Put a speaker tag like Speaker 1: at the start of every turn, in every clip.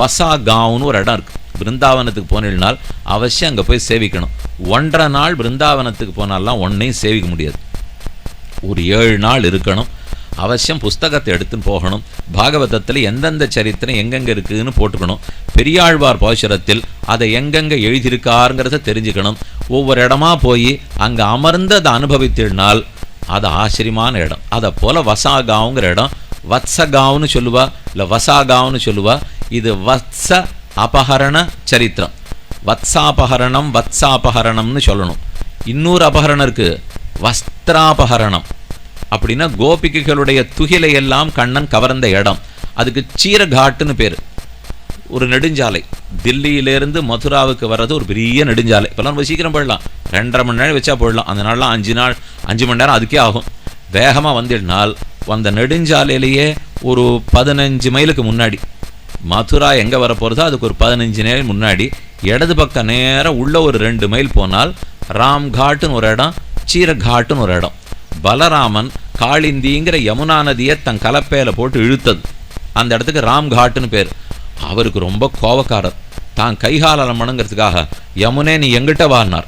Speaker 1: வசாகாவுன்னு ஒரு இடம் இருக்குது பிருந்தாவனத்துக்கு போனால் அவசியம் அங்கே போய் சேவிக்கணும். ஒன்றரை நாள் பிருந்தாவனத்துக்கு போனாலாம் ஒன்றையும் சேவிக்க முடியாது. ஒரு ஏழு நாள் இருக்கணும். அவசியம் புஸ்தகத்தை எடுத்துன்னு போகணும். பாகவதத்தில் எந்தெந்த சரித்திரம் எங்கெங்கே இருக்குதுன்னு போட்டுக்கணும். பெரியாழ்வார் பாசுரத்தில் அதை எங்கெங்கே எழுதியிருக்காருங்கிறத தெரிஞ்சுக்கணும். ஒவ்வொரு இடமா போய் அங்கே அமர்ந்து அதை அனுபவித்தினால் அது ஆச்சரியமான இடம். அதை போல் வசாகாவுங்கிற இடம். வத்சகாவுன்னு சொல்லுவா இல்லை வசாகாவுன்னு சொல்லுவா இது வத்ச அபகரண சரித்திரம். வத்சாபகரணம் வத்சாபகரணம்னு சொல்லணும். இன்னொரு அபகரணம் இருக்குது வஸ்திராபகரணம். அப்படின்னா கோபிகைகளுடைய துகிலை எல்லாம் கண்ணன் கவர்ந்த இடம். அதுக்கு சீரகாட்டுன்னு பேர். ஒரு நெடுஞ்சாலை. தில்லியிலேருந்து மதுராவுக்கு வர்றது ஒரு பெரிய நெடுஞ்சாலை. இப்போலாம் ரொம்ப சீக்கிரம் போயிடலாம். ரெண்டரை மணி நேரம் வச்சா போயிடலாம். அந்த நாளெலாம் அஞ்சு நாள் அஞ்சு மணி நேரம் அதுக்கே ஆகும். வேகமாக வந்துடினால் அந்த நெடுஞ்சாலையிலேயே ஒரு பதினஞ்சு மைலுக்கு முன்னாடி மதுரா எங்கே வரப்போகிறதோ அதுக்கு ஒரு பதினஞ்சு மைல் முன்னாடி இடது பக்கம் நேரம் உள்ள ஒரு ரெண்டு மைல் போனால் ராம்காட்டுன்னு ஒரு இடம் சீரகாட்டுன்னு ஒரு இடம். பலராமன் காளிந்திங்கிற யமுனா நதியை தன் கலப்பையில் போட்டு இழுத்தது. அந்த இடத்துக்கு ராம்காட்டுன்னு பேர். அவருக்கு ரொம்ப கோவக்காரர். தான் கைகாலம் மணங்கிறதுக்காக யமுனே நீ எங்கிட்ட வாழ்னார்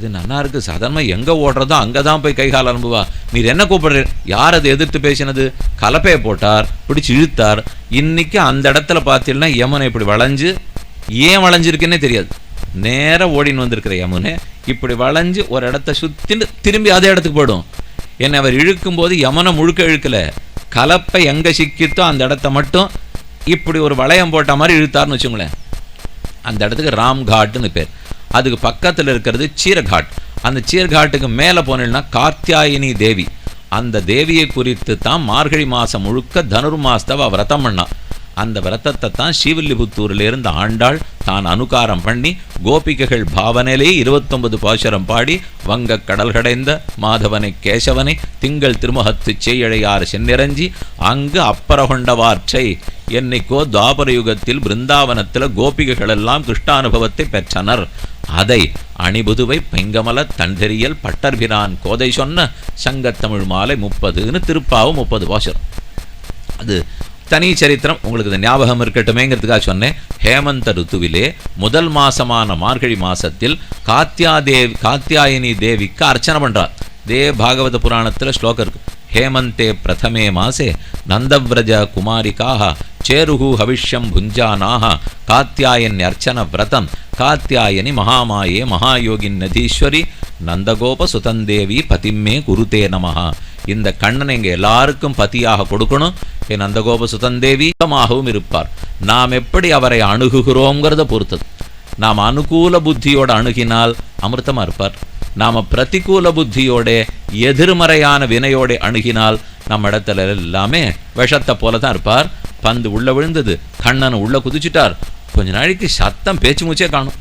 Speaker 1: இது நல்லா இருக்கு. சாதாரணமாக எங்கே ஓடுறதோ அங்கே தான் போய் கைகால் அனுப்புவா. நீர் என்ன கூப்பிடுற யார் அதை எதிர்த்து பேசினது? கலப்பையை போட்டார் பிடிச்சி இழுத்தார். இன்னைக்கு அந்த இடத்துல பார்த்தீங்கன்னா யமுனை இப்படி வளைஞ்சு ஏன் வளைஞ்சிருக்குன்னே தெரியாது. நேராக ஓடின்னு வந்திருக்கிற யமுனை இப்படி வளைஞ்சு ஒரு இடத்த சுத்தின்னு திரும்பி அதே இடத்துக்கு போயிடும். என்னை அவர் இழுக்கும்போது யமுனை முழுக்க இழுக்கலை. கலப்பை எங்கே சிக்கித்தோ அந்த இடத்த மட்டும் இப்படி ஒரு வளையம் போட்ட மாதிரி இழுத்தார்னு வச்சுங்களேன். அந்த இடத்துக்கு ராம் காட்டுன்னு பேர். அதுக்கு பக்கத்தில் இருக்கிறது சீரகாட். அந்த சீர்காட்டுக்கு மேலே போனீங்கன்னா கார்த்தியாயினி தேவி. அந்த தேவியை குறித்து தான் மார்கழி மாதம் முழுக்க தனுர்மாஸ்தவ விரதம் பண்ணான் அந்த விரதத்தை தான் ஸ்ரீவில்லிபுத்தூரில் இருந்த ஆண்டாள். தான் அனுகாரம் பண்ணி கோபிகைகள் பாவனையிலே இருபத்தொன்பது பாசுரம் பாடி வங்கக் கடல் கடைந்த மாதவனை கேசவனை திங்கள் திருமுகத்து செய்யழையார் சென்னிரஞ்சி அங்கு அப்பரகொண்டவாற்றை என்னைக்கோ துவாபர யுகத்தில் பிருந்தாவனத்தில் கோபிகைகள் எல்லாம் கிருஷ்டானுபவத்தை பெற்றனர். அதை அணிபுதுவை பெங்கமல தண்டெறியல் பட்டர்பிரான் கோதை சொன்ன சங்கத்தமிழ் மாலை முப்பதுன்னு திருப்பாவும் முப்பது பாசுரம். அது தனி சரித்திரம் உங்களுக்கு இது ஞாபகம் இருக்கட்டுமேங்கிறதுக்காக சொன்னேன். ஹேமந்த ருத்துவிலே முதல் மாசமான மார்கழி மாசத்தில் காத்தியா தேவி காத்தியாயினி தேவிக்கு அர்ச்சனை பண்ணுறார் இதே பாகவத புராணத்தில் ஸ்லோகம் இருக்கு. ஹேமந்தே பிரதமே மாசே நந்தவிரஜ குமாரிக்காக சேருகு ஹவிஷ்யம் புஞ்சானாக காத்தியாயன் அர்ச்சன விரதம் காத்தியாயனி மகாமாயே மகாயோகின் நதீஸ்வரி நந்தகோப சுதந்தேவி பதிம்மே குருதே நமஹா. இந்த கண்ணனை இங்கே எல்லாருக்கும் பதியாக கொடுக்கணும். ஆகிய நந்தகோப சுதந்தேவி சுத்தமாகவும் இருப்பார். நாம் எப்படி அவரை அணுகுகிறோங்கிறத பொறுத்தது. நாம் அனுகூல புத்தியோடு அணுகினால் அமிர்தமா இருப்பார். நாம பிரதிகூல புத்தியோட எதிர்மறையான வினையோட அணுகினால் நம்ம இடத்துல எல்லாமே விஷத்தை போல தான் இருப்பார். பந்து உள்ள விழுந்தது கண்ணன் உள்ள குதிச்சுட்டார். கொஞ்ச நாளைக்கு சத்தம் பேச்சு மூச்சே காணும்.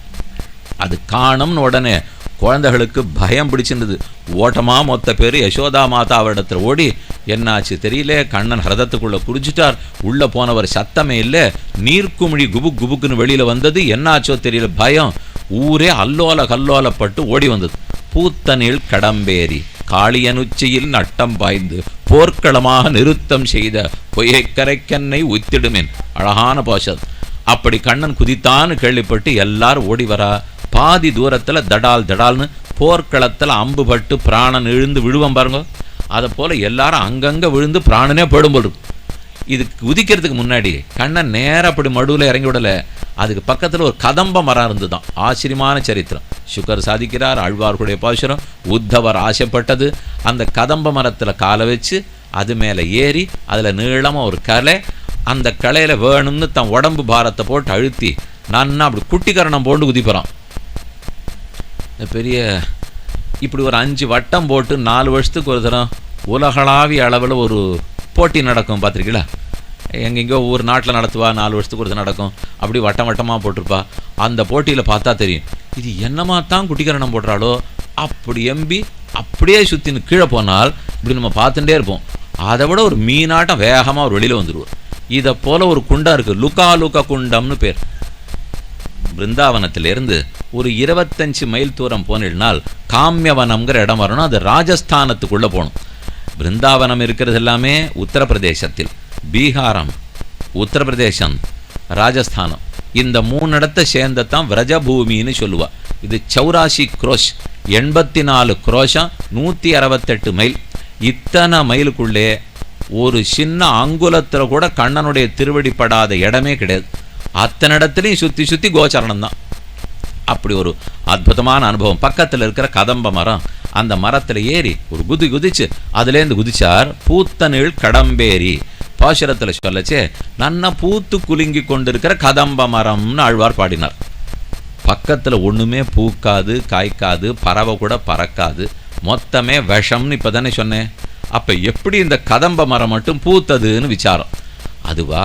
Speaker 1: அது காணும்னு உடனே குழந்தைகளுக்கு பயம் பிடிச்சிருந்தது. ஓட்டமாக மொத்த பேர் யசோதா மாதா அவரிடத்தில் ஓடி என்னாச்சு தெரியல கண்ணன் ஹரதத்துக்குள்ளே குடிச்சிட்டார் உள்ளே போனவர் சத்தமே இல்லை. நீர்க்குமிழி குபுக் குபுக்குன்னு வெளியில் வந்தது. என்னாச்சோ தெரியல பயம். ஊரே அல்லோல கல்லோலப்பட்டு ஓடி வந்தது. பூத்தனில் கடம்பேறி காளியனுச்சியில் நட்டம் பாய்ந்து போர்க்களமாக நிறுத்தம் செய்த பொய்யக்கரைக்கன்னை உத்திடுமேன் அழகான பாஷத் அப்படி கண்ணன் குதித்தான்னு கேள்விப்பட்டு எல்லாரும் ஓடி வரா பாதி தூரத்தில் தடால் தடால்னு போர்க்களத்தில் அம்பு பட்டு பிராணன் இழுந்து விழுவம் பாருங்க. அதை போல் எல்லாரும் அங்கங்கே விழுந்து பிராணனே போயிடும் இது உதிக்கிறதுக்கு முன்னாடி கண்ணன் நேரா அப்படி மடுவில் இறங்கி விடலை. அதுக்கு பக்கத்தில் ஒரு கதம்ப மரம் இருந்துதான். ஆச்சரியமான சரித்திரம். சுகர் சாதிக்கிறார் ஆழ்வார்களுடைய பாசுரம். உத்தவர் ஆசைப்பட்டது. அந்த கதம்ப மரத்தில் காலை வச்சு அது மேலே ஏறி அதில் நீளமாக ஒரு கலை அந்த கலையில் வேணும்னு தன் உடம்பு பாரத்தை போட்டு அழுத்தி நான் அப்படி குட்டிக்கரணம் போட்டு குதிப்பறான் இந்த பெரிய இப்படி ஒரு அஞ்சு வட்டம் போட்டு நாலு வருஷத்துக்கு ஒரு தரம் உலகளாவிய அளவில் ஒரு போட்டி நடக்கும் பார்த்துருக்கீங்களா? எங்கெங்கோ ஒரு நாட்டில் நடத்துவா நாலு வருஷத்துக்கு ஒரு தரம் நடக்கும். அப்படி வட்டம் வட்டமாக போட்டிருப்பா. அந்த போட்டியில் பார்த்தா தெரியும். இது என்னமா தான் குட்டிக்கரணம் போடுறாளோ? அப்படி எம்பி அப்படியே சுற்றின்னு கீழே போனால் இப்படி நம்ம பார்த்துட்டே இருப்போம். அதை விட ஒரு மீனாட்டம் வேகமாக ஒரு வெளியில் வந்துடுவோம் இதை போல் ஒரு குண்டம் இருக்குது லுக்கா லுக்கா குண்டம்னு பேர். பிருந்தாவனத்திலிருந்து ஒரு இருபத்தஞ்சு மைல் தூரம் போனினால் காமியவனம்ங்கிற இடம் வரணும். அது ராஜஸ்தானத்துக்குள்ளே போகணும். பிருந்தாவனம் இருக்கிறது எல்லாமே உத்தரப்பிரதேசத்தில். பீகாரம் உத்தரப்பிரதேசம் ராஜஸ்தானம். இந்த மூணு இடத்த சேர்ந்தத்தான் விரஜபூமின்னு சொல்லுவா. இது சௌராசி குரோஷ். எண்பத்தி நாலு குரோஷம் நூற்றி அறுபத்தெட்டு மைல். இத்தனை மைலுக்குள்ளே ஒரு சின்ன அங்குலத்தில் கூட கண்ணனுடைய திருவடி படாத இடமே கிடையாது. அத்தனை இடத்துலையும் சுற்றி சுற்றி கோச்சரணம் தான். அப்படி ஒரு அற்புதமான அனுபவம். பக்கத்தில் இருக்கிற கதம்ப மரம் அந்த மரத்தில் ஏறி ஒரு குதி குதிச்சு அதுலேருந்து குதிச்சார் பூத்தனில் கடம்பேரி. பாசுரத்தில் சொல்லச்சே நன்னா பூத்து குலுங்கி கொண்டிருக்கிற கதம்ப மரம்னு ஆழ்வார் பாடினார். பக்கத்தில் ஒன்றுமே பூக்காது காய்க்காது பறவை கூட பறக்காது மொத்தமே விஷம்னு இப்போ தானே சொன்னேன். அப்போ எப்படி இந்த கதம்ப மரம் மட்டும் பூத்ததுன்னு விசாரம். அதுவா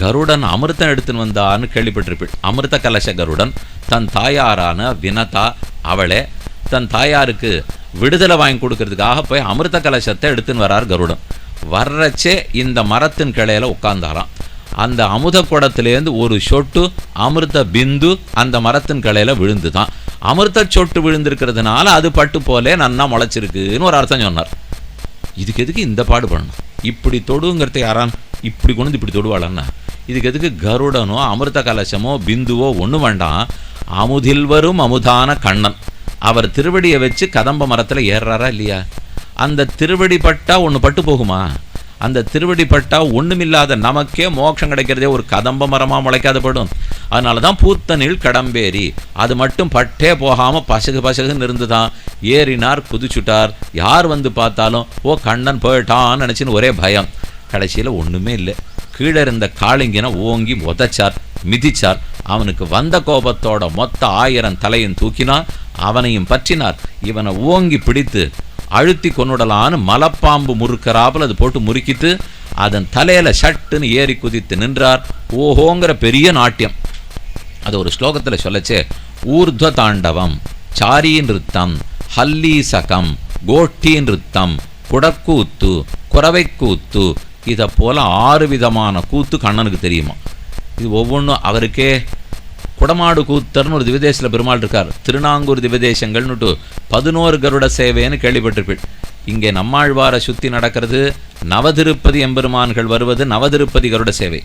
Speaker 1: கருடன் அமிர்தம் எடுத்துன்னு வந்தான்னு கேள்விப்பட்டிருப்பீள் அமிர்த கலச கருடன் தன் தாயாரான வினதா அவளே தன் தாயாருக்கு விடுதலை வாங்கி கொடுக்கறதுக்காக போய் அமிர்த கலசத்தை எடுத்துன்னு வரார் கருடன். வர்றச்சே இந்த மரத்தின் கிளையில் உட்கார்ந்தாராம். அந்த அமுத குடத்துலேருந்து ஒரு சொட்டு அமிர்த பிந்து அந்த மரத்தின் கிளையில விழுந்துதான். அமிர்த சொட்டு விழுந்திருக்கிறதுனால அது பட்டு போலே நன்னா முளைச்சிருக்குன்னு ஒரு அர்த்தம் சொன்னார். இதுக்கு எதுக்கு இந்த பாடு பண்ணணும்? இப்படி தொடுங்கிறத யாரான் இப்படி கொண்டு வந்து இப்படி தொடுவாளன்னா? இதுக்கு எதுக்கு கருடனோ அமிர்த கலசமோ பிந்துவோ ஒன்று வேண்டாம். அமுதில் வரும் அமுதான கண்ணன். அவர் திருவடியை வச்சு கதம்ப மரத்தில் ஏறுறாரா இல்லையா? அந்த திருவடி பட்டா ஒன்று பட்டு போகுமா? அந்த திருவடி பட்டா ஒன்றுமில்லாத நமக்கே மோட்சம் கிடைக்கிறதே ஒரு கதம்ப மரமாக முளைக்காத படும். அதனால தான் பூத்தனில் கடம்பேரி அது மட்டும் பட்டே போகாமல் பசகு பசகுன்னு இருந்துதான். ஏறினார் குதிச்சுட்டார். யார் வந்து பார்த்தாலும் ஓ கண்ணன் போயிட்டான்னு நினச்சின்னு ஒரே பயம். கடைசியில் ஒன்றுமே இல்லை. கீழே இருந்த காளிங்கனை ஓங்கி உதச்சார் மிதிச்சார். அவனுக்கு வந்த கோபத்தோட மொத்த ஆயிரம் தலையும் தூக்கினார் அவனையும் பற்றினார். இவனை ஓங்கி பிடித்து அழுத்தி கொண்டுடலான்னு மலப்பாம்பு முறுக்கறாப்புல அது போட்டு முறுக்கிட்டு அதன் தலையில் சட்டுன்னு ஏறி குதித்து நின்றார். ஓஹோங்கிற பெரிய நாட்டியம். அது ஒரு ஸ்லோகத்தில் சொல்லச்சே ஊர்த்வ தாண்டவம் சாரி நிறுத்தம் ஹல்லீசகம் கோட்டி நிறுத்தம் குடக்கூத்து குறவைக்கூத்து இதை போல ஆறு விதமான கூத்து கண்ணனுக்கு தெரியுமா? இது ஒவ்வொன்றும் அவருக்கே குடமாடு கூத்தர்னு ஒரு திவதேசில் பெருமாள் இருக்கார். திருநாங்கூர் திவதேசங்கள்னுட்டு பதினோரு கருட சேவைன்னு கேள்விப்பட்டிருப்பீள். இங்கே நம்மாழ்வாரை சுத்தி நடக்கிறது நவதிருப்பதி எம்பெருமான்கள் வருவது நவதிருப்பதி கருட சேவை.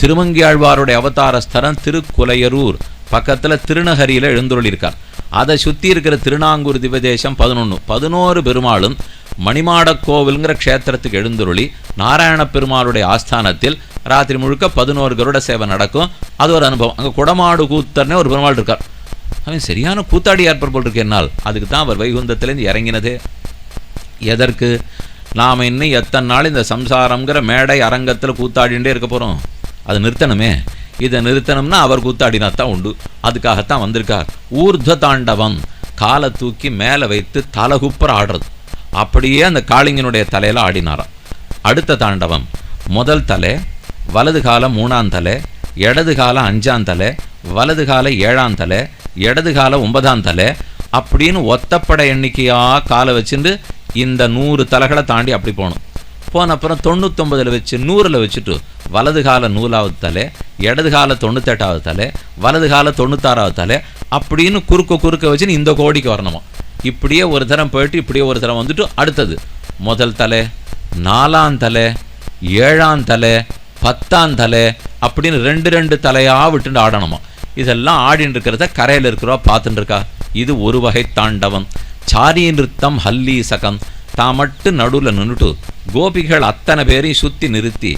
Speaker 1: திருமங்கியாழ்வாருடைய அவதார ஸ்தலம் திருக்குலையரூர் பக்கத்துல திருநகரியில எழுந்துள்ளிருக்கார் அதை சுத்தி இருக்கிற திருநாங்கூர் திவதேசம் பதினொன்று பதினோரு பெருமாளும் மணிமாடக் கோவில்ங்கிற க்ஷேத்திரத்துக்கு எழுந்துருளி நாராயண பெருமாளுடைய ஆஸ்தானத்தில் ராத்திரி முழுக்க பதினோரு கருட சேவை நடக்கும். அது ஒரு அனுபவம். அங்கே குடமாடு கூத்தர்னே ஒரு பெருமாள் இருக்கார். அவன் சரியான கூத்தாடி ஏற்பாடு போல் இருக்கு என்னால். அதுக்கு தான் அவர் வைகுந்தத்திலேருந்து இறங்கினதே. எதற்கு? நாம் இன்னும் எத்தனை நாள் இந்த சம்சாரம்ங்கிற மேடை அரங்கத்தில் கூத்தாடிண்டே இருக்க போகிறோம் அது நிறுத்தணுமே. இதை நிறுத்தணும்னா அவர் கூத்தாடினா தான் உண்டு. அதுக்காகத்தான் வந்திருக்கார். ஊர்த்வ தாண்டவம் காலை தூக்கி மேலே வைத்து தலகுப்புற ஆடுறது. அப்படியே அந்த காளிங்கனுடைய தலையில் ஆடினாராம். அடுத்த தாண்டவம் முதல் தலை வலது காலம் மூணாம் தலை இடது காலம் அஞ்சாம் தலை வலது கால ஏழாம் தலை இடது கால ஒன்பதாம் தலை அப்படின்னு ஒத்தப்பட எண்ணிக்கையாக காலை வச்சுட்டு இந்த நூறு தலைகளை தாண்டி அப்படி போகணும் போன அப்புறம் தொண்ணூத்தொம்பதில் வச்சு நூறில் வச்சுட்டு வலது கால நூலாவது தலை இடது கால தொண்ணூத்தெட்டாவது தலை வலது கால தொண்ணூத்தாறாவது தலை அப்படின்னு குறுக்க குறுக்க வச்சுன்னு இந்த கோடிக்கு வரணுமா. இப்படியே ஒரு தரம் போயிட்டு இப்படியே ஒரு தரம் வந்துட்டு அடுத்தது. முதல் தலை நாலாம் தலை ஏழாம் தலை பத்தாம் தலை அப்படின்னு ரெண்டு ரெண்டு தலையாக விட்டுட்டு ஆடணுமா? இதெல்லாம் ஆடின்னு இருக்கிறத கரையில் இருக்கிறவா பார்த்துட்டு இருக்கா இது ஒரு வகை தாண்டவம். சாரி நிறுத்தம் ஹல்லி சகம். தான் மட்டும் நடுவில் நின்றுட்டு கோபிகள் அத்தனை பேரையும் சுத்தி நிறுத்தி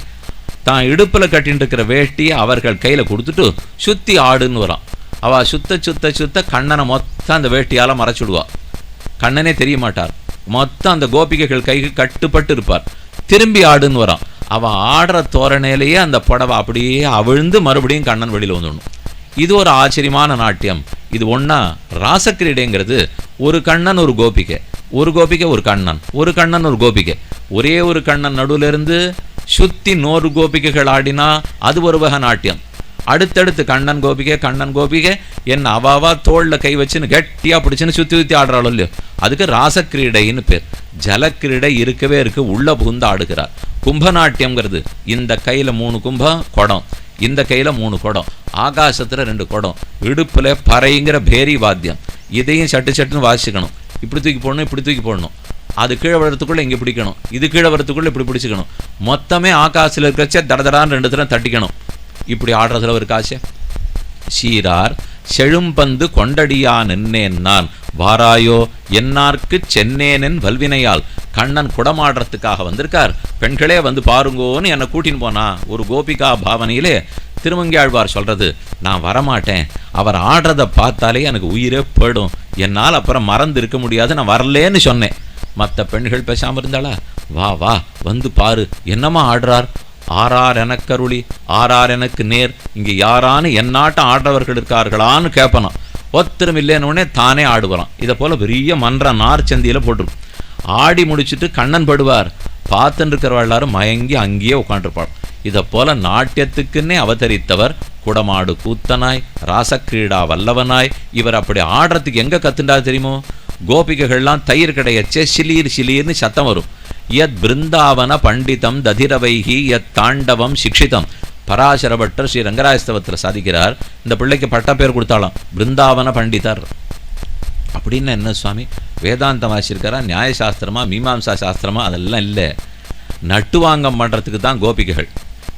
Speaker 1: தான் இடுப்பில் கட்டின்னு இருக்கிற வேட்டியை அவர்கள் கையில் கொடுத்துட்டு சுத்தி ஆடுன்னு வரான். அவள் சுத்த சுத்த சுத்த கண்ணனை மொத்தம் அந்த வேட்டியால் மறைச்சுடுவா. கண்ணனே தெரிய மாட்டார் மொத்தம் அந்த கோபிகைகள் கைக்கு கட்டுப்பட்டு இருப்பார் திரும்பி ஆடுன்னு வரான். அவன் ஆடுற தோரணையிலேயே அந்த புடவை அப்படியே அவிழ்ந்து மறுபடியும் கண்ணன் வெளியில் வந்துடணும். இது ஒரு ஆச்சரியமான நாட்டியம். இது ஒன்றா ராசக்கிரீடைங்கிறது. ஒரு கண்ணன் ஒரு கோபிகை. ஒரு கோபிகை ஒரு கண்ணன். ஒரு கண்ணன் ஒரு கோபிகை. ஒரே ஒரு கண்ணன் நடுவில் இருந்து சுத்தி நூறு கோபிகைகள் ஆடினா அது ஒரு வகை நாட்டியம். அடுத்தடுத்து கண்ணன் கோபிகை கண்ணன் கோபிகை என்ன அவாவா தோளில் கை வச்சுன்னு கெட்டியா பிடிச்சின்னு சுற்றி சுற்றி ஆடுறாளோ இல்லையோ? அதுக்கு ராசக்கிரீடைன்னு பேர். ஜலக்கிரீடை இருக்கவே இருக்கு உள்ள புகுந்து ஆடுகிறார். கும்பநாட்டியம்ங்கிறது இந்த கையில் மூணு கும்பம் குடம். இந்த கையில் மூணு குடம். ஆகாசத்தில் ரெண்டு குடம். இடுப்பில் பறைங்கிற பேரி வாத்தியம். இதையும் சட்டு சட்டுன்னு வாசிக்கணும். இப்படி தூக்கி போடணும் இப்படி தூக்கி போடணும். அது கீழே வர்றதுக்குள்ளே இங்கே பிடிக்கணும். இது கீழே வர்றதுக்குள்ளே இப்படி பிடிச்சிக்கணும். மொத்தமே ஆகாசில் இருக்கிறச்ச தடதடான்னு ரெண்டு தரம் தட்டிக்கணும். இப்படி ஆடுறதுல ஒரு காசு சீரார் செழும்பந்து கொண்டடியா நின்னேன் நான். வாராயோ என்னார்க்கு சென்னேனென் வல்வினையால். கண்ணன் குடமாடுறதுக்காக வந்திருக்கார். பெண்களே வந்து பாருங்கோன்னு என்னை கூட்டின்னு போனா ஒரு கோபிகா பாவனையிலே திருமங்கியாழ்வார் சொல்றது நான் வரமாட்டேன். அவர் ஆடுறதை பார்த்தாலே எனக்கு உயிரே போயிடும். என்னால் அப்புறம் மறந்து இருக்க முடியாது நான் வரலேன்னு சொன்னேன். மற்ற பெண்கள் பேசாமல் இருந்தாளா? வா வா வந்து பாரு. என்னம்மா ஆடுறார்? ஆறார் எனக்கருளி ஆறார் எனக்கு நேர். இங்கே யாரானு என்னாட்டம் ஆடுறவர்கள் இருக்கார்களான்னு கேட்பணும் ஒத்தரும் இல்லைன்னு தானே ஆடுவறான் இதை போல் பெரிய மன்ற நார் சந்தியில் போட்டிருக்கும் ஆடி முடிச்சிட்டு கண்ணன் படுவார். பார்த்துன்னு இருக்கிறவ எல்லாரும் மயங்கி அங்கேயே உட்காந்துருப்பாள் இதை போல நாட்டியத்துக்குன்னே அவதரித்தவர் குடமாடு கூத்தனாய் ராசக்கிரீடா வல்லவனாய். இவர் அப்படி ஆடுறதுக்கு எங்கே கத்துண்டா தெரியுமோ? கோபிகைகள்லாம் தயிர் கிடையச்சே சிலீர் சிலீர்னு சத்தம் வரும். யத் பிருந்தாவன பண்டிதம் ததிரவைகி யத் தாண்டவம் சிக்ஷிதம். பராசரபட்டர் ஸ்ரீ ரங்கராயஸ்தவத்தில் சாதிக்கிறார். இந்த பிள்ளைக்கு பட்ட பேர் கொடுத்தாலும் பிருந்தாவன பண்டிதர். அப்படின்னு என்ன சுவாமி? வேதாந்தம் வாசிச்சிருக்காரா நியாயசாஸ்திரமா? மீமாம்சா சாஸ்திரமா? அதெல்லாம் இல்லை. நட்டுவாங்கம் பண்ணுறதுக்கு தான் கோபிகைகள்.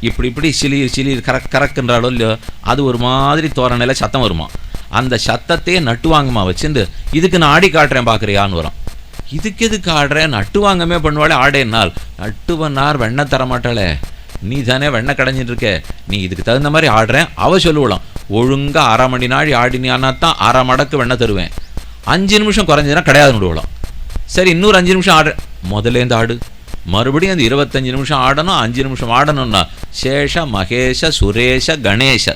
Speaker 1: இப்படி இப்படி சிலிர் சிலிர் கரக் கரக்குன்றாலோ இல்லையோ அது ஒரு மாதிரி தோரணையில் சத்தம் வருமா? அந்த சத்தத்தையே நட்டுவாங்கமாக வச்சுட்டு இதுக்கு நான் ஆடி காட்டுறேன் பார்க்குறியான்னு வரும் இதுக்கு எதுக்கு ஆடுறேன் நட்டுவாங்கமே பண்ணுவாளே ஆடேனால் நட்டுவனார் வெண்ணெய் தர மாட்டாளே நீ தானே வெண்ணெய் கடைஞ்சிட்டு இருக்க நீ இதுக்கு தகுந்த மாதிரி ஆடுறேன் அவ சொல்லுவலாம். ஒழுங்கா அரை மணி நாள் ஆடினியானா தான் அரை மடக்கு வெண்ணெய் தருவேன். அஞ்சு நிமிஷம் குறைஞ்சதுன்னா கிடையாது விடுவலாம். சரி இன்னொரு அஞ்சு நிமிஷம் ஆடு. முதலேருந்து ஆடு? மறுபடியும் அந்த இருபத்தஞ்சு நிமிஷம் ஆடணும் அஞ்சு நிமிஷம் ஆடணும்னா சேஷ மகேஷ சுரேஷ கணேஷ.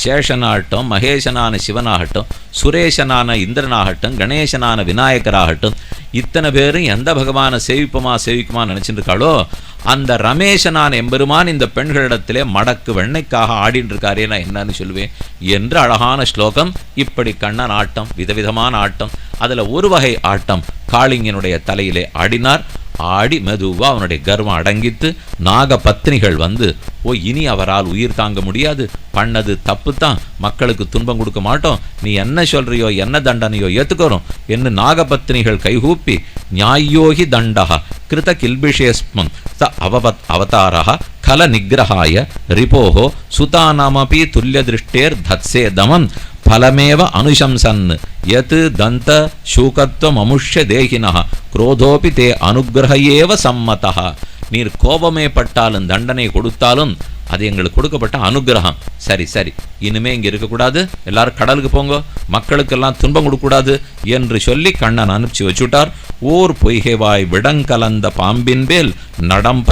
Speaker 1: சேஷனாகட்டும் மகேசனான சிவனாகட்டும் சுரேஷனான இந்திரனாகட்டும் கணேசனான விநாயகராகட்டும் இத்தனை பேரும் எந்த பகவானை சேவிப்போமா சேவிக்குமா நினச்சிருக்காளோ அந்த ரமேஷனான எம்பெருமான் இந்த பெண்களிடத்திலே மடக்கு வெண்ணைக்காக ஆடின்னு இருக்காரே நான் என்னன்னு சொல்லுவேன். என்று அழகான ஸ்லோகம் இப்படி கண்ணன் ஆட்டம் விதவிதமான ஆட்டம் அதில் ஒரு வகை ஆட்டம் காளிங்கனுடைய தலையிலே ஆடினார். ஆடி மெதுவா அவனுடைய கர்வம் அடங்கித்து நாக பத்னிகள் வந்து ஓ இனி அவரால் உயிர் தாங்க முடியாது. பண்ணது தப்பு தான் மக்களுக்கு துன்பம் கொடுக்க மாட்டோம். நீ என்ன சொல்றியோ என்ன தண்டனையோ ஏத்துக்கிறோம். என்று நாகபத்னிகள் கைகூப்பி நியாயோகி தண்டா கிருத கில்பிஷேஸ்மம் ச அவபத் அவதாரா கல நிகிரகாய ரிபோஹோ சுதானாமபி துல்லிய திருஷ்டேர் தத்சே தமம். ஃபலமேவ அனுசம்சன் யத் தந்த சூகத்துவம் அமுஷ்ய தேகினா குரோதோபி தே அனுகிரகையேவ சம்மதः நீர் கோபமே பட்டாலும் தண்டனை கொடுத்தாலும் அது எங்களுக்கு கொடுக்கப்பட்ட அனுகிரகம். சரி சரி. இனிமே இங்கே இருக்கக்கூடாது. எல்லாரும் கடலுக்கு போங்க. மக்களுக்கெல்லாம் துன்பம் கொடுக்கக்கூடாது என்று சொல்லி கண்ணன் அனுப்பிச்சு வச்சுட்டார். ஓர் பொய்கைவாய் விடங்கலந்த பாம்பின் மேல் நடம்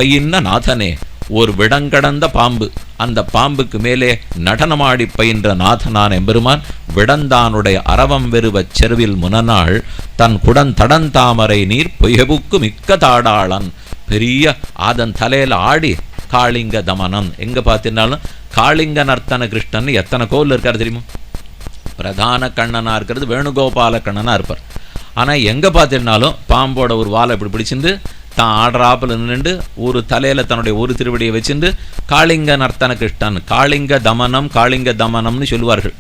Speaker 1: நாதனே. ஒரு விடங்கடந்த பாம்பு. அந்த பாம்புக்கு மேலே நடனமாடி பயின்ற நாதனான் எம்பெருமான் விடந்தானுடைய அரவம் வெறுவச் செருவில் முனநாள் தன் குடன் தடந்தாமரை நீர் பொயபுக்கு மிக்க தாடாளன். பெரிய அதன் தலையில் ஆடி காளிங்க தமனம் எங்கே பார்த்தினாலும் காளிங்க நர்த்தன கிருஷ்ணன் எத்தனை கோவில் இருக்கார் தெரியுமா? பிரதான கண்ணனாக இருக்கிறது வேணுகோபால கண்ணனாக இருப்பார். ஆனால் எங்கே பார்த்திருந்தாலும் பாம்போட ஒரு வாலை இப்படி பிடிச்சிருந்து தான் ஆடுறாப்புல நின்று ஒரு தலையில் தன்னுடைய ஒரு திருவடியை வச்சுட்டு காளிங்க நர்த்தன கிருஷ்ணன் காளிங்க தமனம் காளிங்க தமனம்னு சொல்லுவார்கள்.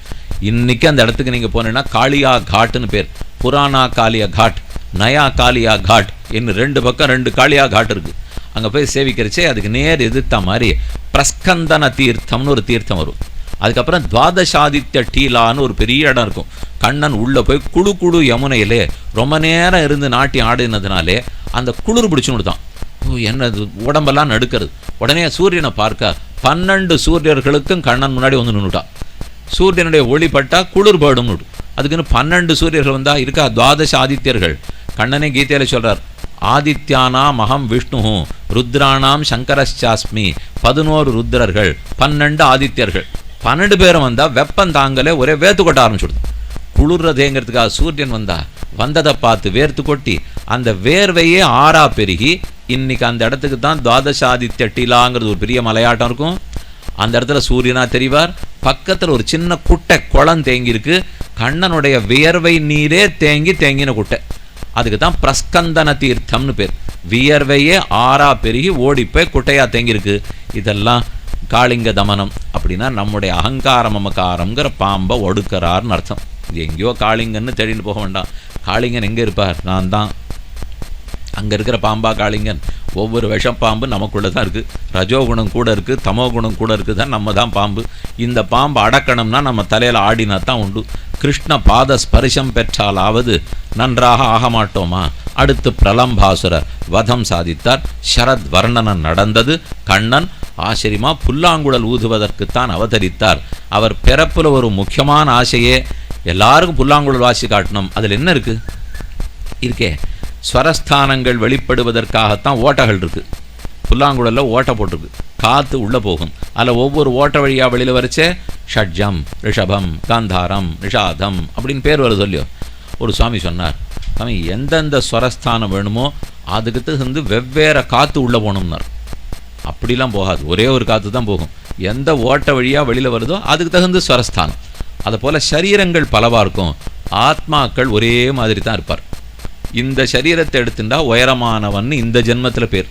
Speaker 1: இன்றைக்கி அந்த இடத்துக்கு நீங்கள் போனீங்கன்னா காளியா காட்டுன்னு பேர். புராணா காளியா காட் நயா காளியா காட் என்று ரெண்டு பக்கம் ரெண்டு காளியா காட் இருக்குது அங்கே போய் சேவிக்கிறச்சே அதுக்கு நேர் எதிர்த்த மாதிரி பிரஸ்கந்தன தீர்த்தம்னு ஒரு தீர்த்தம் வரும். அதுக்கப்புறம் துவாதசாதித்ய டீலான்னு ஒரு பெரிய இடம் இருக்கும். கண்ணன் உள்ளே போய் குழு குழு யமுனையிலே ரொம்ப நேரம் இருந்து நாட்டி ஆடினதுனாலே அந்த குளிர் பிடிச்சுன்னு கொடுத்தான் என்னது உடம்பெல்லாம் நடுக்கிறது. உடனே சூரியனை பார்க்க பன்னெண்டு சூரியர்களுக்கும் கண்ணன் முன்னாடி வந்து நின்றுட்டான் சூரியனுடைய ஒளிப்பட்டால் குளிர் போயிடும் அதுக்குன்னு பன்னெண்டு சூரியர்கள் வந்தால் இருக்கா துவாதச ஆதித்யர்கள் கண்ணனே கீதையில் சொல்கிறார் ஆதித்யானா மகம் விஷ்ணு ருத்ராணாம் சங்கரஸ்சாஸ்மி பதினோரு ருத்ரர்கள் பன்னெண்டு ஆதித்யர்கள். பன்னெண்டு பேரும் வந்தால் வெப்பம் தாங்கலே ஒரே வேர்த்து கொட்ட ஆரம்பிச்சுடுது. குளிர்றதேங்கிறதுக்காக சூரியன் வந்தா. வந்ததை பார்த்து வேர்த்து கொட்டி அந்த வேர்வையே ஆறா பெருகி இன்னைக்கு அந்த இடத்துக்கு தான் துவாதசாதித்ய டீலாங்கிறது ஒரு பெரிய மலையாட்டம் இருக்கும். அந்த இடத்துல சூரியனா தெரிவார். பக்கத்தில் ஒரு சின்ன குட்டை குளம் தேங்கியிருக்கு. கண்ணனுடைய வியர்வை நீரே தேங்கி தேங்கின குட்டை. அதுக்கு தான் பிரஸ்கந்தன தீர்த்தம்னு பேர். வியர்வையே ஆறா பெருகி ஓடிப்போய் குட்டையாக தேங்கியிருக்கு. இதெல்லாம் காளிங்க தமனம். அப்படின்னா நம்முடைய அகங்கார மமகாரம்ங்கிற பாம்பை ஒடுக்கிறார்னு அர்த்தம். இது எங்கேயோ காளிங்கன்னு தேடிட்டு போக வேண்டாம். காளிங்கன் எங்க இருப்பார்? நான் தான். அங்கே இருக்கிற பாம்பா காளிங்கன். ஒவ்வொரு விஷப்பாம்பு நமக்குள்ளே தான் இருக்குது ரஜோகுணம் கூட இருக்குது தமோ குணம் கூட இருக்குது தான் நம்ம தான் பாம்பு. இந்த பாம்பு அடக்கணும்னா நம்ம தலையில் ஆடினா தான் உண்டு. கிருஷ்ண பாத ஸ்பரிசம் பெற்றாலாவது நன்றாக ஆக மாட்டோமா? அடுத்து பிரலம்பாசுர வதம் சாதித்தார். சரத் வர்ணனன் நடந்தது. கண்ணன் ஆச்சரியமா புல்லாங்குழல் ஊதுவதற்குத்தான் அவதரித்தார். அவர் பிறப்பில் ஒரு முக்கியமான ஆசையே எல்லாருக்கும் புல்லாங்குழல் வாசி காட்டணும். அதில் என்ன இருக்கு? இருக்கே ஸ்வரஸ்தானங்கள் வெளிப்படுவதற்காகத்தான் ஓட்டைகள் இருக்கு. புல்லாங்குழலில் ஓட்டை போட்டிருக்கு. காற்று உள்ளே போகும். அதில் ஒவ்வொரு ஓட்ட வழியாக வெளியில் வரைச்சே ஷட்ஜம் ரிஷபம் காந்தாரம் ரிஷாதம் அப்படின்னு பேர் வருது சொல்லியோ ஒரு சுவாமி சொன்னார் சுவாமி எந்தெந்த ஸ்வரஸ்தானம் வேணுமோ அதுக்கு தகுந்து வெவ்வேறு காற்று உள்ளே போகணும்னார். அப்படிலாம் போகாது. ஒரே ஒரு காற்று தான் போகும். எந்த ஓட்ட வழியாக வெளியில் வருதோ அதுக்கு தகுந்த ஸ்வரஸ்தானம். அதை போல் சரீரங்கள் பலவாக இருக்கும் ஆத்மாக்கள் ஒரே மாதிரி தான் இருப்பார். இந்த சரீரத்தை எடுத்துட்டா உயரமானவன் இந்த ஜென்மத்தில் பேர்.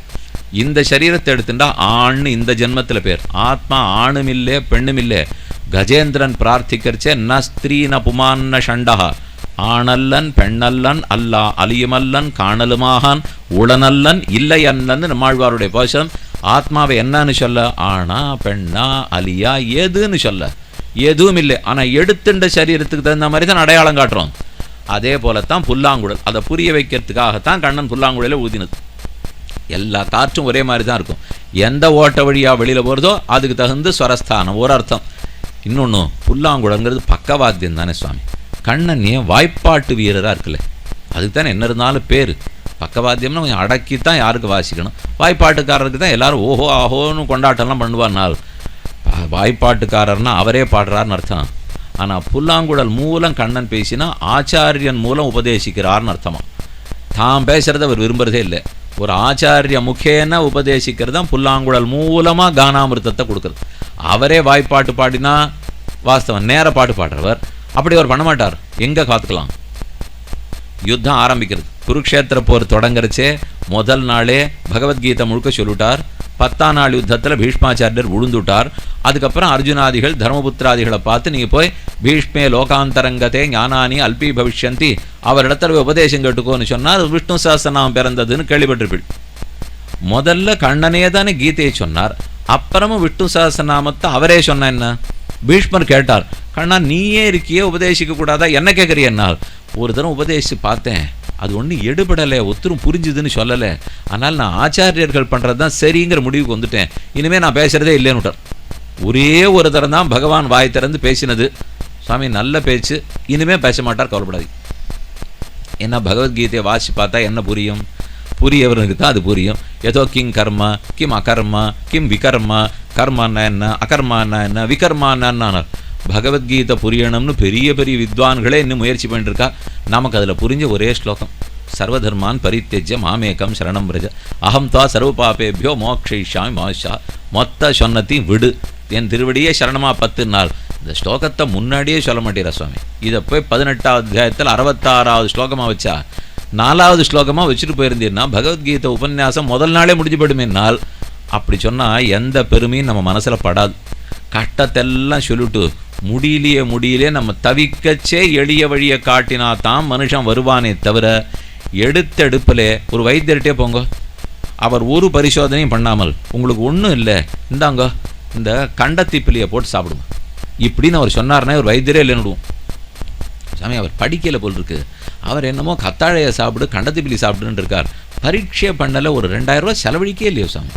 Speaker 1: இந்த சரீரத்தை எடுத்துட்டா ஆண்னு இந்த ஜென்மத்தில் பேர். ஆத்மா ஆணுமில்லே பெண்ணுமில்லே. கஜேந்திரன் பிரார்த்திக்கிறச்சே ந ஸ்திரீ ந புமான்ன ஷண்டஹா. ஆணல்லன் பெண்ணல்லன் அல்லா அலியுமல்லன் காணலுமாகான் உளனல்லன் இல்லை அன்னன் நம்மாழ்வாருடைய பாசம் ஆத்மாவை என்னன்னு சொல்ல? ஆணா பெண்ணா அலியா எதுன்னு சொல்ல. எதுவும் இல்லை ஆனால் எடுத்துண்ட சரீரத்துக்கு தகுந்த மாதிரி தான் அடையாளம் காட்டுறோம். அதே போலத்தான் புல்லாங்குழல். அதை புரிய வைக்கிறதுக்காகத்தான் கண்ணன் புல்லாங்குழல ஊதினது. எல்லா காற்றும் ஒரே மாதிரி தான் இருக்கும். எந்த ஓட்ட வழியாக வெளியில் போகிறதோ அதுக்கு தகுந்த ஸ்வரஸ்தானம். ஒரு அர்த்தம். இன்னொன்று புல்லாங்குழங்கிறது பக்கவாத்தியம் தானே சுவாமி. கண்ணன் ஏன் வாய்ப்பாட்டு வீரராக இருக்குல்ல அதுக்கு தானே என்ன இருந்தாலும் பேர். பக்கவாத்தியம்னா கொஞ்சம் அடக்கி தான் யாருக்கு வாசிக்கணும்? வாய்ப்பாட்டுக்காரருக்கு தான் எல்லாரும் ஓஹோ ஆஹோன்னு கொண்டாட்டம்லாம் பண்ணுவார் நாள். வாய்ப்பாட்டுக்காரர்னா அவரே பாடுறாருன்னு அர்த்தம். ஆனால் புல்லாங்குழல் மூலம் கண்ணன் பேசினா ஆச்சாரியன் மூலம் உபதேசிக்கிறார்னு அர்த்தமா? தான் பேசுகிறத அவர் விரும்புறதே இல்லை. ஒரு ஆச்சாரிய முகேன உபதேசிக்கிறது தான் புல்லாங்குழல் மூலமாக கானாமிருத்தத்தை கொடுக்குறது. அவரே வாய்ப்பாட்டு பாடினா வாஸ்தவன் நேர பாட்டு பாடுறவர். அப்படி அவர் பண்ண மாட்டார். எங்கே காத்துக்கலாம்? யுத்தம் ஆரம்பிக்கிறது. குருக்ஷேத்திர போர் தொடங்குறச்சே முதல் நாளே பகவத்கீதை முழுக்க சொல்லிட்டார் பத்தாம் நாள் யுத்தத்தில் பீஷ்மாச்சாரியர் விழுந்துட்டார் அதுக்கப்புறம் அர்ஜுனாதிகள் தர்மபுத்திராதிகளை பார்த்து நீங்கள் போய் பீஷ்மே லோகாந்தரங்கதே ஞானானி அல்பி பவிஷ்யந்தி அவரிடத்துல உபதேசம் கேட்டுக்கோன்னு சொன்னார் விஷ்ணு சாஸ்திரநாமம் பிறந்ததுன்னு கேள்விப்பட்டிருப்பீள். முதல்ல கண்ணனே தானே கீதையை சொன்னார். அப்புறமும் விஷ்ணு சாஸ்திரநாமத்தை அவரே சொன்ன என்ன? பீஷ்மர் கேட்டார் கண்ணா நீயே இருக்கியே உபதேசிக்க கூடாதா என்ன கேட்குறியன்னால் ஒரு தரம் உபதேசித்து பார்த்தேன். அது ஒன்றும் எடுபடலை ஒத்துரும் புரிஞ்சுதுன்னு சொல்லலை. ஆனால் நான் ஆச்சாரியர்கள் பண்ணுறது தான் சரிங்கிற முடிவுக்கு வந்துட்டேன். இனிமேல் நான் பேசுகிறதே இல்லைன்னு ஒரே ஒரு தரம் தான் பகவான் வாய் திறந்து பேசினது. சுவாமி நல்ல பேச்சு. இனிமேல் பேச மாட்டார் கவலைப்படாது. ஏன்னா பகவத்கீதையை வாசி பார்த்தா என்ன புரியும்? புரியவர்களுக்கு தான் அது புரியும். ஏதோ கிங் கர்ம கிம் அகர்மா கிம் விகர்மா கர்மான்னா என்ன அகர்மான்னா என்ன விகர்மான்னா பகவத்கீதை புரியணும்னு பெரிய பெரிய வித்வான்களே இன்னும் முயற்சி பண்ணிட்டு இருக்கா நமக்கு அதில் புரிஞ்ச ஒரே ஸ்லோகம். சர்வதர்மான் பரித்தெஜ்ய மாமேகம் சரணம் பிரஜ. அகம் தா சர்வ பாபேபியோ மோக்ஷயிஷாமி மாஷா. மொத்த சொன்னத்தையும் விடு. என் திருவடியே சரணமா பத்து நாள். இந்த ஸ்லோகத்தை முன்னாடியே சொல்ல மாட்டேற சுவாமி? இதை போய் பதினெட்டாவது அத்தியாயத்தில் அறுபத்தாறாவது ஸ்லோகமாக வச்சா? நாலாவது ஸ்லோகமாக வச்சுட்டு போயிருந்தீங்கன்னா பகவத்கீதை உபன்யாசம் முதல் நாளே முடிஞ்சு நாள். அப்படி சொன்னால் எந்த பெருமையும் நம்ம மனசில் படாது. கட்டத்தெல்லாம் சொல்லிட்டு முடியலையே முடியலையே நம்ம தவிக்கச்சே எளிய வழியை காட்டினா தான் மனுஷன் வருவானே தவிர எடுத்தெடுப்பில் ஒரு வைத்தியர்கிட்டே போங்க. அவர் ஒரு பரிசோதனையும் பண்ணாமல் உங்களுக்கு ஒன்றும் இல்லை. இந்தாங்க இந்த கண்டத்திப்பிலியை போட்டு சாப்பிடுங்க. இப்படின்னு அவர் சொன்னார்னா ஒரு வைத்தியரே இல்லைன்னுடுவோம் சாமி அவர் படிக்கல போல் இருக்கு. அவர் என்னமோ கத்தாழையை சாப்பிடு கண்டத்திப்பிலி சாப்பிடுன்னு இருக்கார். பரீட்சை பண்ணலை ஒரு ரெண்டாயிரம் ரூபா செலவழிக்கே இல்லையோ சாமி.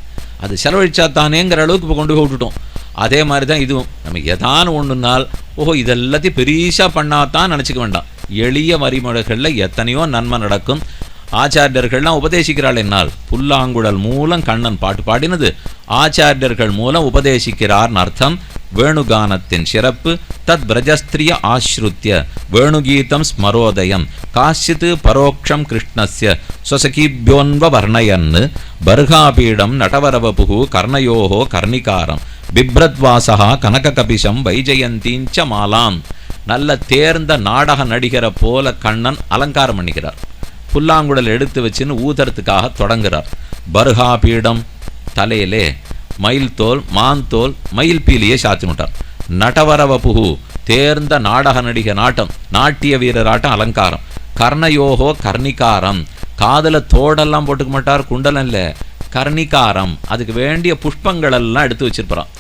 Speaker 1: அது செலவழிச்சா தானேங்கிற அளவுக்கு இப்போ கொண்டு போய் விட்டுட்டோம். அதே மாதிரி தான் இதுவும். நம்ம எதான ஒன்று நாள் ஓஹோ இதெல்லாத்தையும் பெரிசா பண்ணாதான் நினச்சிக்க வேண்டாம். எளிய வரிமுறைகளில் எத்தனையோ நன்மை நடக்கும். ஆச்சாரியர்கள்லாம் உபதேசிக்கிறாள் என்னால். புல்லாங்குழல் மூலம் கண்ணன் பாட்டு பாடினது. ஆச்சாரியர்கள் மூலம் உபதேசிக்கிறார்னு அர்த்தம். வேணுகானத்தின் சிறப்பு தத் பிரஜஸ்திரிய ஆசிருத்திய வேணுகீதம் ஸ்மரோதயம் காசித்து பரோக்ஷம் கிருஷ்ணஸ்ய ஸ்வசகீபியோன்வ வர்ணயன்னு பர்காபீடம் நடவரவபுகு கர்ணயோகோ கர்ணிகாரம் பிப்ரத்வாசகா கனககபிஷம் வைஜயந்தீஞ்ச மாலாம். நல்ல தேர்ந்த நாடக நடிகரை போல கண்ணன் அலங்காரம் பண்ணிக்கிறார் புல்லாங்குடல் எடுத்து வச்சுன்னு ஊதறதுக்காக தொடங்குறார். பர்காபீடம் தலையிலே மயில் தோல் மான் தோல் மயில் பீலியை சாத்தினுட்டார் நடவரவ புகு தேர்ந்த நாடக நடிக நாட்டம் நாட்டிய வீரராட்டம் அலங்காரம். கர்ணயோகோ கர்ணிகாரம். காதில் தோடெல்லாம் போட்டுக்க மாட்டார் குண்டலம் இல்லை. கர்ணிகாரம். அதுக்கு வேண்டிய புஷ்பங்கள் எல்லாம் எடுத்து வச்சிருப்பான்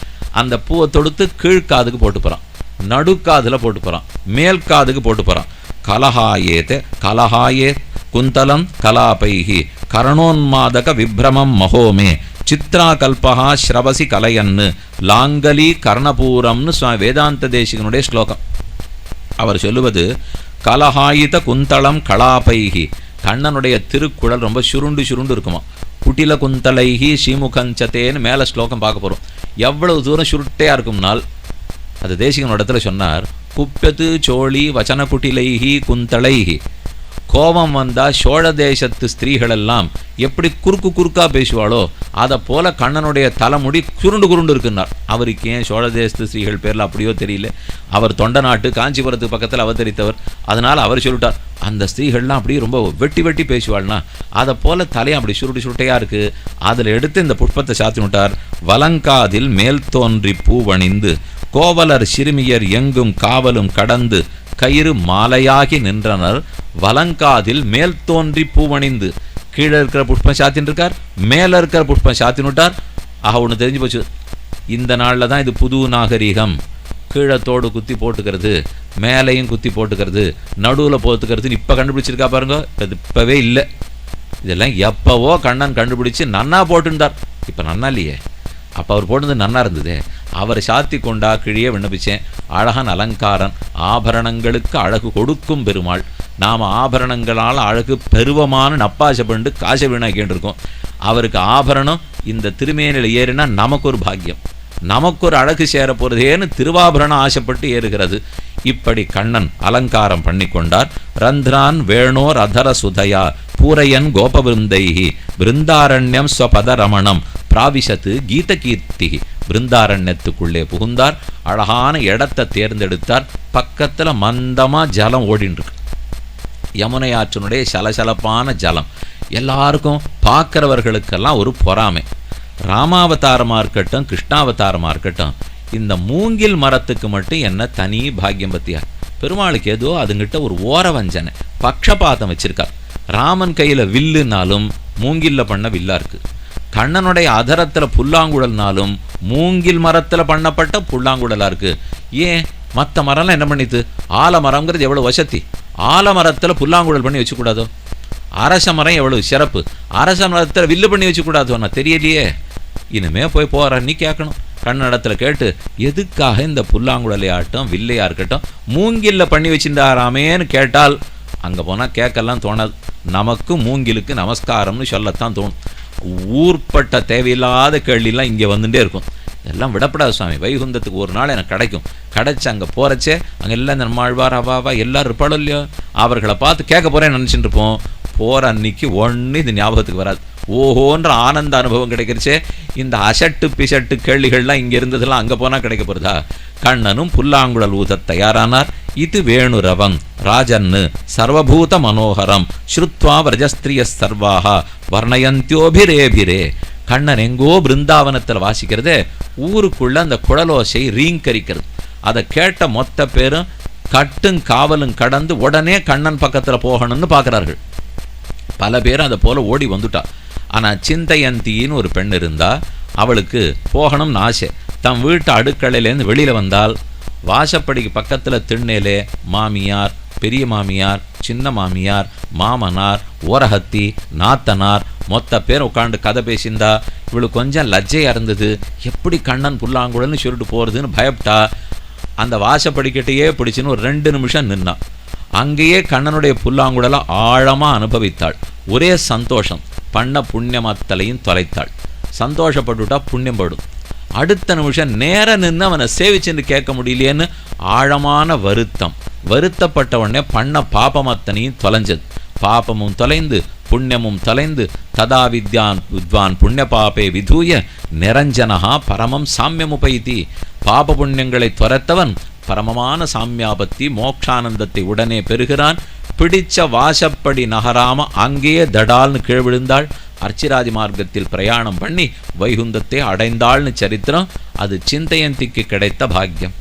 Speaker 1: அந்த பூவை தொடுத்து கீழ்காதுக்கு போட்டு போகிறான் நடுக்காதில் போட்டு போகிறான் மேல் காதுக்கு போட்டு போகிறான் கலஹாயேத் கலஹாயே குந்தலம் கலாபைகி கரணோன்மாதக விப்ரமம் மகோமே சித்ராகல்பகா ஸ்ரவசி கலையன்னு. லாங்கலி கர்ணபூரம்னு சுவாமி வேதாந்த தேசிகனுடைய ஸ்லோகம். அவர் சொல்லுவது கலஹாயித குந்தளம் கலாபைகி கண்ணனுடைய திருக்குழல் ரொம்ப சுருண்டு சுருண்டு இருக்குமா. குட்டில குந்தலைகி ஸ்ரீமுகஞ்சத்தேன்னு மேலே ஸ்லோகம் பார்க்க போகிறோம் எவ்வளவு தூரம் சுருட்டையாக இருக்கும்னால் அது தேசிகனோட இடத்துல சொன்னார் குப்பத்து சோழி வச்சன குட்டிலைகி குந்தளைகி கோபம் வந்தால் சோழ தேசத்து ஸ்திரீகளெல்லாம் எப்படி குறுக்கு குறுக்காக பேசுவாளோ அதை போல் கண்ணனுடைய தலைமுடி சுருண்டு குருண்டு இருக்குன்னார். அவருக்கு ஏன் சோழ தேசத்து ஸ்திரீகள் பேரில் அப்படியோ தெரியல. அவர் தொண்ட நாட்டு காஞ்சிபுரத்துக்கு பக்கத்தில் அவதரித்தவர். அதனால் அவர் சொல்லிட்டார் அந்த ஸ்திரீகள்லாம் அப்படியே ரொம்ப வெட்டி வெட்டி பேசுவாள்னா அதை போல் தலையும் அப்படி சுருட்டு சுருட்டையாக இருக்குது அதில் எடுத்து இந்த புஷ்பத்தை சாத்தி விட்டார். வலங்காதில் மேல் தோன்றி பூவணிந்து கோவலர் சிறுமியர் எங்கும் காவலும் கடந்து கயிறு மாலையாகி நின்றனர். வலங்காதில் மேல் தோன்றி பூவணிந்து கீழே இருக்கிற புஷ்பம் சாத்தின்னு இருக்கார். மேலே இருக்கிற புஷ்பம் சாத்தின்னு விட்டார் ஆக ஒன்று தெரிஞ்சு போச்சு. இந்த நாளில் தான் இது புது நாகரீகம். கீழே தோடு குத்தி போட்டுக்கிறது மேலையும் குத்தி போட்டுக்கிறது நடுவில் போத்துக்கிறதுன்னு இப்போ கண்டுபிடிச்சிருக்கா பாருங்க. அது இப்போவே இல்லை. இதெல்லாம் எப்போவோ கண்ணன் கண்டுபிடிச்சு நன்னா போட்டுருந்தார் இப்போ நன்னா இல்லையே. அப்போ அவர் போட்டது நன்னா இருந்ததே. அவர் சாத்தி கொண்டா கிழியே விண்ணப்பிச்சேன். அழகன் அலங்காரன் ஆபரணங்களுக்கு அழகு கொடுக்கும் பெருமாள். நாம் ஆபரணங்களால் அழகு பெருவமான நப்பாசப்பண்டு காசை வீணாக்கிட்டு இருக்கோம். அவருக்கு ஆபரணம் இந்த திருமேனில் ஏறினா நமக்கு ஒரு பாக்கியம். நமக்கு ஒரு அழகு சேர போறதேன்னு திருவாபரணம் ஆசைப்பட்டு ஏறுகிறது. இப்படி கண்ணன் அலங்காரம் பண்ணி கொண்டார். ரந்திரான் வேணோர் அதர சுதையா பூரையன் கோபவிருந்தைகி பிருந்தாரண்யம் ஸ்வபத ரமணம் பிராவிசத்து கீத கீர்த்தி பிருந்தாரண்யத்துக்குள்ளே புகுந்தார். அழகான இடத்தை தேர்ந்தெடுத்தார். பக்கத்தில் மந்தமாக ஜலம் ஓடின்னு யமுனை ஆற்றினுடைய சலசலப்பான ஜலம். எல்லாருக்கும் பார்க்குறவர்களுக்கெல்லாம் ஒரு பொறாமை. ராமாவதாரமாக இருக்கட்டும் கிருஷ்ணாவதாரமாக இருக்கட்டும் இந்த மூங்கில் மரத்துக்கு மட்டும் என்ன தனி பாக்கியம் பத்தியா பெருமாளுக்கு ஏதோ அதுங்கிட்ட ஒரு ஓர வஞ்சனை பக்ஷபாதம் வச்சுருக்கார் ராமன் கையில் வில்லுனாலும் மூங்கில்ல பண்ண வில்லா இருக்குது கண்ணனுடைய அதரத்தில் புல்லாங்குழல்னாலும் மூங்கில் மரத்தில் பண்ணப்பட்ட புல்லாங்குழலாக இருக்கு. ஏன்? மற்ற மரம்லாம் என்ன பண்ணிது? ஆலமரம்ங்கிறது எவ்வளோ வசதி? ஆலமரத்தில் புல்லாங்குழல் பண்ணி வச்சுக்கூடாதோ? அரச மரம் எவ்வளவு சிறப்பு? அரச மரத்தில் வில்லு பண்ணி வச்சுக்கூடாதோ நான் தெரியலையே. இனிமே போய் போற நீ கேட்கணும். கண்ணடத்தில் கேட்டு எதுக்காக இந்த புல்லாங்குழலை ஆட்டம்? வில்லையா இருக்கட்டும். மூங்கில்ல பண்ணி வச்சிருந்தாராமேன்னு கேட்டால் அங்கே போனால் கேட்கலாம் தோணாது. நமக்கு மூங்கிலுக்கு நமஸ்காரம்னு சொல்லத்தான் தோணும். ஊர்பட்ட தேவையில்லாத கேள்வியெல்லாம் இங்கே வந்துட்டே இருக்கும். எல்லாம் விடப்படாது சுவாமி. வைகுந்தத்துக்கு ஒரு நாள் எனக்கு கிடைக்கும். கிடைச்சி அங்கே போகிறச்சே அங்கே எல்லாம் இந்த நம்மாழ்வார் அவாவா எல்லாரும் இருப்பாளோ இல்லையோ? அவர்களை பார்த்து கேட்க போகிறேன்னு நினச்சிட்டு இருப்போம். போகிற அன்னைக்கு ஒன்று இது ஞாபகத்துக்கு வராது. ஓஹோன்ற ஆனந்த அனுபவம் கிடைக்கிறச்சே இந்த அசட்டு பிசட்டு கேள்விகள்லாம் இங்கே இருந்ததெல்லாம் அங்கே போனால் கிடைக்க போகிறதா கண்ணனும் புல்லாங்குழல் ஊத தயாரானார். இது வேணுரவம் ராஜன்னு சர்வபூத மனோகரம் ஸ்ருத்வா விரஜஸ்திரிய சர்வாக வர்ணயந்தியோபிரேபிரே கண்ணன் எங்கோ பிருந்தாவனத்தில் வாசிக்கிறது ஊருக்குள்ளே அந்த குழலோசை ரீங்கரிக்கிறது அதை கேட்ட மொத்த பேரும் கட்டும் காவலும் கடந்து உடனே கண்ணன் பக்கத்தில் போகணும்னு பார்க்குறார்கள் பல பேர் அதை போல் ஓடி வந்துட்டா ஆனால் சிந்தையந்தின்னு ஒரு பெண் இருந்தால் அவளுக்கு போகணும்னு ஆசை தம் வீட்டு அடுக்கலையிலேருந்து வெளியில் வந்தால் வாசப்படிக்கு பக்கத்தில் திண்ணேலே மாமியார் பெரிய மாமியார் சின்ன மாமியார் மாமனார் ஓரஹத்தி நாத்தனார் மொத்த பேர் உட்காந்து கதை பேசியிருந்தா இவளுக்கு கொஞ்சம் லஜ்ஜையாக இருந்தது. எப்படி கண்ணன் புல்லாங்குழல்னு சொல்லிட்டு போகிறதுன்னு பயப்பட்டா அந்த வாசப்படிக்கட்டையே பிடிச்சின்னு ஒரு ரெண்டு நிமிஷம் நின்னான் அங்கேயே கண்ணனுடைய புல்லாங்குழலை ஆழமாக அனுபவித்தாள். ஒரே சந்தோஷம் பண்ண புண்ணியமத்தலையும் தொலைத்தாள். சந்தோஷப்பட்டுட்டா புண்ணியம் படும் அடுத்த நிமிஷம் நேர நின்று அவனை சேவிச்சுன்னு கேட்க முடியலையேன்னு ஆழமான வருத்தம். வருத்தப்பட்ட உடனே பண்ண பாபமத்தனையும் தொலைஞ்சது. பாபமும் தொலைந்து புண்ணியமும் தொலைந்து ததா வித்யான் வித்வான் புண்ணிய பாபே விதூய நிரஞ்சனஹா பரமம் சாமியமுபைதி. பாப புண்ணியங்களை துரத்தவன் பரமமான சாமியாபத்தி மோக்ஷானந்தத்தை உடனே பெறுகிறான். பிடிச்ச வாசப்படி நகராம அங்கேயே தடால்னு கீழ் விழுந்தாள் அர்ச்சிராதி மார்க்கத்தில் பிரயாணம் பண்ணி வைகுந்தத்தை அடைந்தாள்னு சரித்திரம் அது சிந்தையந்திக்கு கிடைத்த பாக்கியம்.